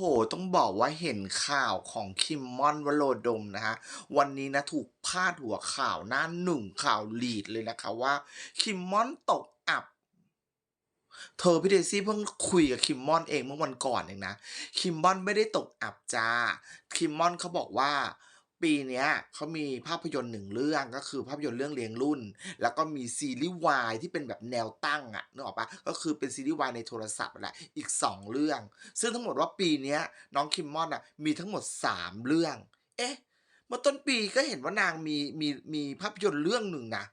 หต้องบอกว่าเห็นข่าวของคิมมอนวโรดมนะฮะ วันนี้นะถูกพาดหัวข่าวหน้าหนึ่งข่าวลีดเลยนะคะว่า คิมมอนตกอับ เธอพี่เดซี่เพิ่งคุยกับคิมมอนเองเมื่อวันก่อนเองนะ คิมมอนไม่ได้ตกอับจ้า คิมมอนเขาบอกว่า ปีนี้เขามีภาพยนตร์หนึ่งเรื่องก็คือภาพยนตร์เรื่องเลี้ยงรุ่น แล้วก็มีซีรีส์วายที่เป็นแบบแนวตั้งอะนึกออกปะก็คือเป็นซีรีส์วายในโทรศัพท์แหละอีกสองเรื่อง ซึ่งทั้งหมดว่าปีนี้น้องคิมมอนอะมีทั้งหมดสามเรื่อง เอ๊ะเมื่อต้นปีก็เห็นว่านางมีมีมีภาพยนตร์เรื่องหนึ่งนะ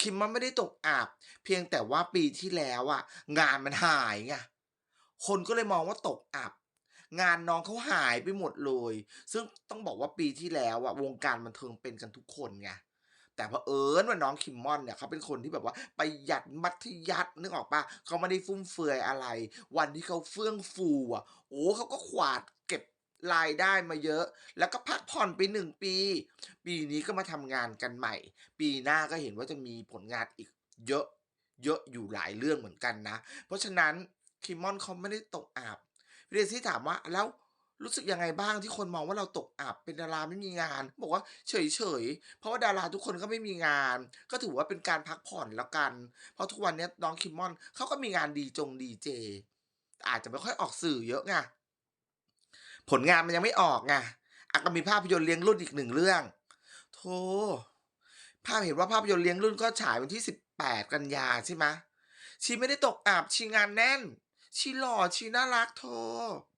คิมมอนไม่ได้ตกอับเพียงแต่ว่าปีที่แล้วอะงานมันหายไงคนก็เลยมองว่าตกอับ งานน้องเขาหายไปหมดเลย ซึ่งต้องบอกว่าปีที่แล้วอะวงการบันเทิงเป็นกันทุกคนไงแต่พอเอิญว่าน้องคิมมอนเนี่ยเขาเป็นคนที่แบบว่าประหยัดมัธยัสถ์นึกออกปะเขาไม่ได้ฟุ่มเฟือยอะไร วันที่เขาเฟื่องฟูอะโอ้เขาก็ขวาดเก็บรายได้มาเยอะ แล้วก็พักผ่อนไปหนึ่งปี ปีนี้ก็มาทำงานกันใหม่ ปีหน้าก็เห็นว่าจะมีผลงานอีกเยอะเยอะอยู่หลายเรื่องเหมือนกันนะ เพราะฉะนั้นคิมมอนเขาไม่ได้ตกอับ เดซี่ถามว่าแล้วรู้สึกยังไงบ้างที่คนมองว่าเราตกอับเป็นดาราไม่มีงาน บอกว่าเฉยๆเพราะว่าดาราทุกคนก็ไม่มีงาน ก็ถือว่าเป็นการพักผ่อนแล้วกัน เพราะทุกวันนี้น้องคิมมอนเขาก็มีงานดีจงดีเจ อาจจะไม่ค่อยออกสื่อเยอะไงผลงานมันยังไม่ออกไงอะก็มีภาพยนตร์เลี้ยงรุ่นอีกหนึ่งเรื่องโธ่ภาพเห็นว่าภาพยนตร์เลี้ยงรุ่นก็ฉายวันที่สิบแปดกันยาใช่ไหมชีไม่ได้ตกอับชีงานแน่น ชีหล่อชีน่ารักเธอ